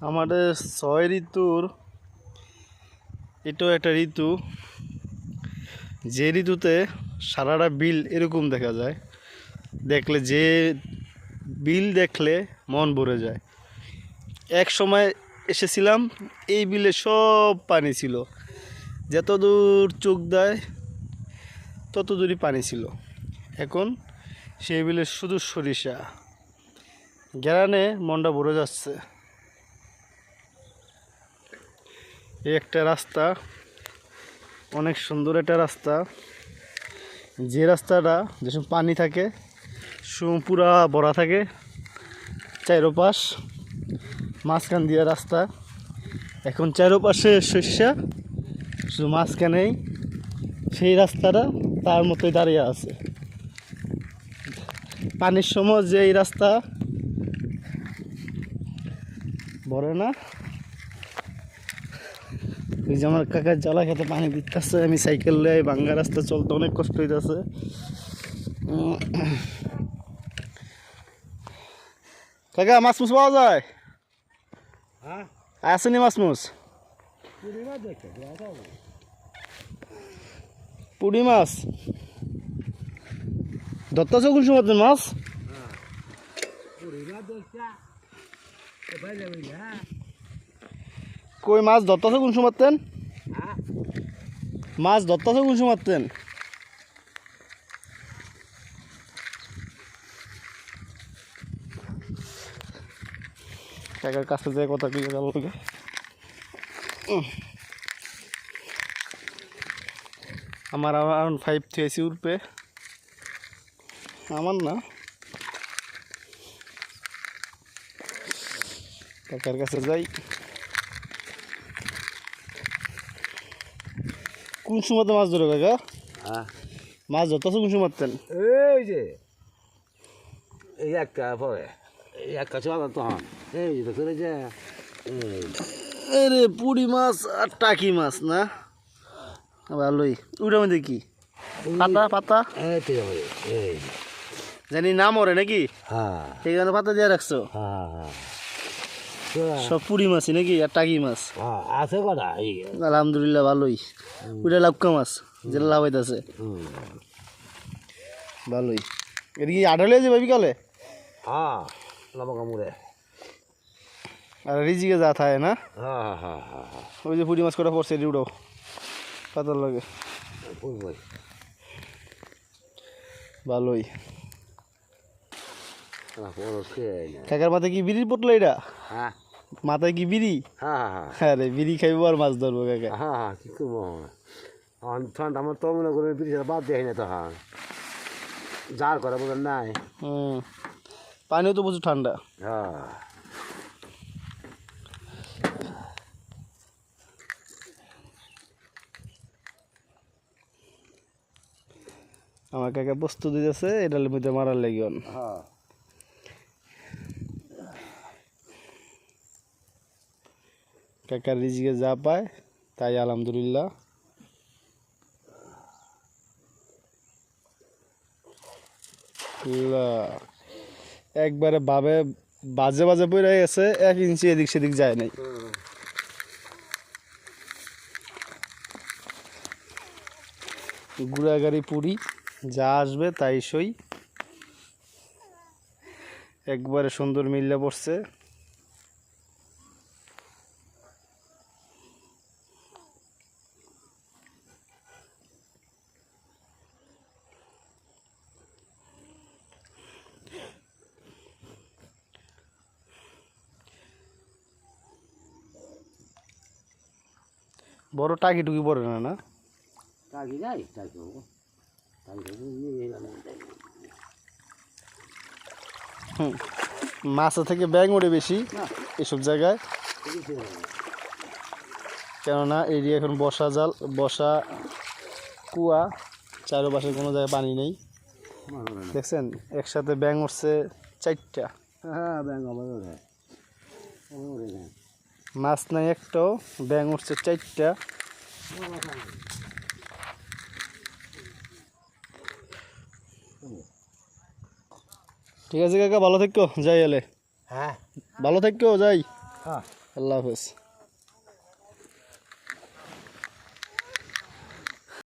আমাদের ছয় ঋতুর, এটাও একটা ঋতু। যে ঋতুতে সারাটা বিল এরকম দেখা যায়, দেখলে যে বিল দেখলে মন ভরে যায়। এক সময় এসেছিলাম, এই বিলে সব পানি ছিল। যত দূর চোখ দেয়, তত দূরই পানি ছিল। এখন সেই বিলে শুধু সরিষা। গ্যারানে মনটা ভরে যাচ্ছে। এই একটা রাস্তা, অনেক সুন্দর একটা রাস্তা। যে রাস্তাটা যেসব পানি থাকে পুরা ভরা থাকে, চারোপাশ মাঝখান দিয়ে রাস্তা। এখন চারোপাশে শস্যা শুধু মাঝখানেই সেই রাস্তাটা তার মতোই দাঁড়িয়ে আছে। পানির সময় যে এই রাস্তা ভরে না। ওই যে আমার কাকার জ্বালা খেতে পানি দিতেছে আমি সাইকেল লাই ভাঙ্গা রাস্তা চলতে অনেক কষ্ট হইতেছে। কাকা মাছ মুছ পাওয়া যায়? হ্যাঁ। আসেনি মাছ মুছ পুড়ি মাছ? দত্তা চকুন সময় মাছ পূর্ণিমা দেখছা কোথায় যাবি হ্যাঁ কই মাছ দত্তা চকুন সময়তেন হ্যাঁ। মাছ দত্তা চকুন সময়তেন কাকার কাছে যায় কথা কি গেল আমার আরাউন্ড ফাইভ থ্রি উঠবে আমার না। কাকার কাছে যাই কোন সময় মাছ ধরে কাকা হ্যাঁ মাছ ধরতেছে কোন সময় মারতেন এই যে এই একটা পরে এই একটা চলা তখন এই যে দেখতে যে এই আরে পুরি মাছ আর টাকি মাছ না ভালোই ওইটার মধ্যে কি পাতা পাতা এই এই জানি না মরে নাকি হ্যাঁ কারণে পাতা দিয়ে রাখছো হ্যাঁ হ্যাঁ সব পুরি মাছই নাকি আর টাকি মাছ? হ্যাঁ আছে কটা? আলহামদুলিল্লাহ ভালোই। ওইটা লাভকা মাছ যেটা লাভ হইতাছে। ভালোই। এটা কি আঠালে যাবে বিকালে? হ্যাঁ লম্বা কামড়ে আর রিজিকে যা থাকে না? হ্যাঁ হ্যাঁ হ্যাঁ হ্যাঁ ওই যে পুরি মাছ কটা পড়ছে উঠাও। পাতার লাগে। ভালোই। কাকার মাথায় কি বিড়ির পটলো এটা? হ্যাঁ। মাথায় কি বিড়ি? হ্যাঁ হ্যাঁ হ্যাঁ। রে বিড়ি খাইবো আর মাছ ধরবো কাকা। হ্যাঁ হ্যাঁ কী করব ঠান্ডা আমার তো মনে করে পিছিয়ে বাদ দেয় না তখন যার করা বোঝার নাই। হুম। পানিও তো প্রচুর ঠান্ডা। হ্যাঁ। আমার কাকা প্রস্তুত দিতেছে এটার মধ্যে মারার লাগিয়ন হ্যাঁ। কাকার রিজিকে যা পায়, তাই আলহামদুলিল্লাহ। একবারে বাবে বাজে বাজে পড়ে গেছে, এক ইঞ্চি এদিক সেদিক যায় নাই। গুড়াগাড়ি পুরি, যা আসবে তাই সই। একবারে সুন্দর মিল্লা পড়ছে। বড় টাকি টুকি পড়ে না না? টাকি টাকি হব। টাকি নিয়ে গেলাম হুম মাছা থেকে ব্যাং ওড়ে বেশি এসব জায়গায়। কেননা এরিয়া এখন বসা জাল বসা কুয়া চারপাশে কোনো জায়গায় পানি নেই। দেখছেন? একসাথে ব্যাং উঠছে চারটা। হ্যাঁ ওরে ওরে মাছ নাই একটাও ব্যাং উঠছে চারটা। ঠিক আছে কাকা ভালো থাকো যাই এলে। হ্যাঁ। ভালো থাকো যাই। হ্যাঁ। আল্লাহ হাফেজ।